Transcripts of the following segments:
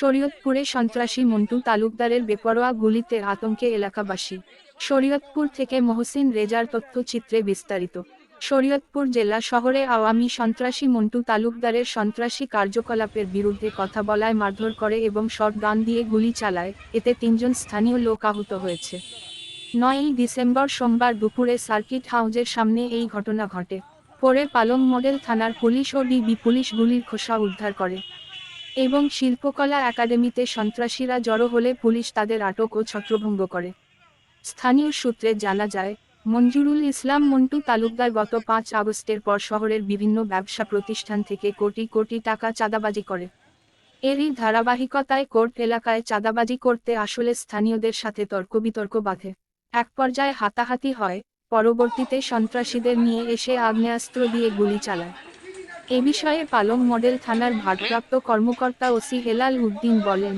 শরীয়তপুরে সন্ত্রাসী মন্টু তালুকদারের বেপরোয়া গুলিতে আতঙ্কে এলাকাবাসী। শরীয়তপুর থেকে মহসিন রেজার তথ্যচিত্রে বিস্তারিত। শরীয়তপুর জেলা শহরে আওয়ামী সন্ত্রাসী মন্টু তালুকদারের সন্ত্রাসী কার্যকলাপের বিরুদ্ধে কথা বলায় মারধর করে এবং শর্ট গান দিয়ে গুলি চালায়, এতে তিনজন স্থানীয় লোক আহত হয়েছে। নয়ই ডিসেম্বর সোমবার দুপুরে সার্কিট হাউজের সামনে এই ঘটনা ঘটে। পরে পালং মডেল থানার পুলিশ ও ডিবি পুলিশ গুলির খোসা উদ্ধার করে। এবং শিল্পকলা একাডেমিতে সন্ত্রাসীরা জড়ো হলে পুলিশ তাদের আটক ও ছত্রভঙ্গ করে। স্থানীয় সূত্রে জানা যায়, মঞ্জুরুল ইসলাম মন্টু তালুকদার গত পাঁচ আগস্টের পর শহরের বিভিন্ন ব্যবসা প্রতিষ্ঠান থেকে কোটি কোটি টাকা চাঁদাবাজি করে। এরই ধারাবাহিকতায় কোর্ট এলাকায় চাঁদাবাজি করতে আসলে স্থানীয়দের সাথে তর্ক বিতর্ক বাঁধে। এক পর্যায়ে হাতাহাতি হয়, পরবর্তীতে সন্ত্রাসীদের নিয়ে এসে আগ্নেয়াস্ত্র দিয়ে গুলি চালায়। এ বিষয়ে পালং মডেল থানার ভারপ্রাপ্ত কর্মকর্তা ওসি হেলাল উদ্দিন বলেন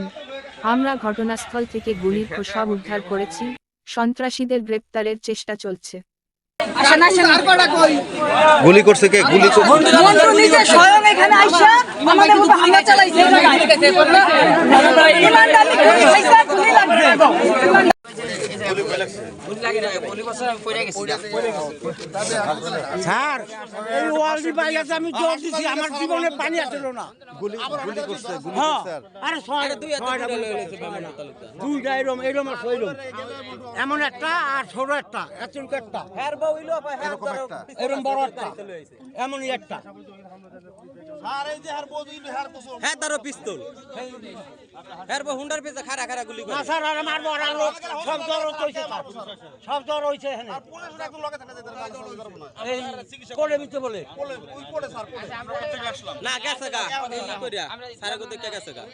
আমরা ঘটনাস্থল থেকে গুলির খোসা উদ্ধার করেছি সন্ত্রাসীদের গ্রেপ্তারের চেষ্টা চলছে আসেন আসেন গুলি করছে কে গুলি কর- মন্টু নিজে স্বয়ং এখানে আইসা আমাদের উপর হামলা চালাইছে ইমানদারি করে খাইছে, গুলি লাগছে। স্যার এই ওয়ালটি পাই গেছে আমি জোর দিছি আমার জীবনে পানি আসলো না। গুলি গুলি করছে গুলি হ্যাঁ আরে। ছয় ছয়টা গুলি করছে। দুইটা এরম এরম আর ছয়রম এমন একটা আর ছোট একটা এতটুকু একটা? এরম বড় একটা। এমনই একটা। হ্যাঁ তারও পিস্তল। হ্যাঁ হুন্ডার খারা খারা গুলি করে। স্যার আর মারবো আর সব জ্বর হইছে সব জ্বর হইছে এখানে। এই কোলে মিতে বলে। না গেছে গা। কি সারা কো দেখে গেছে গা।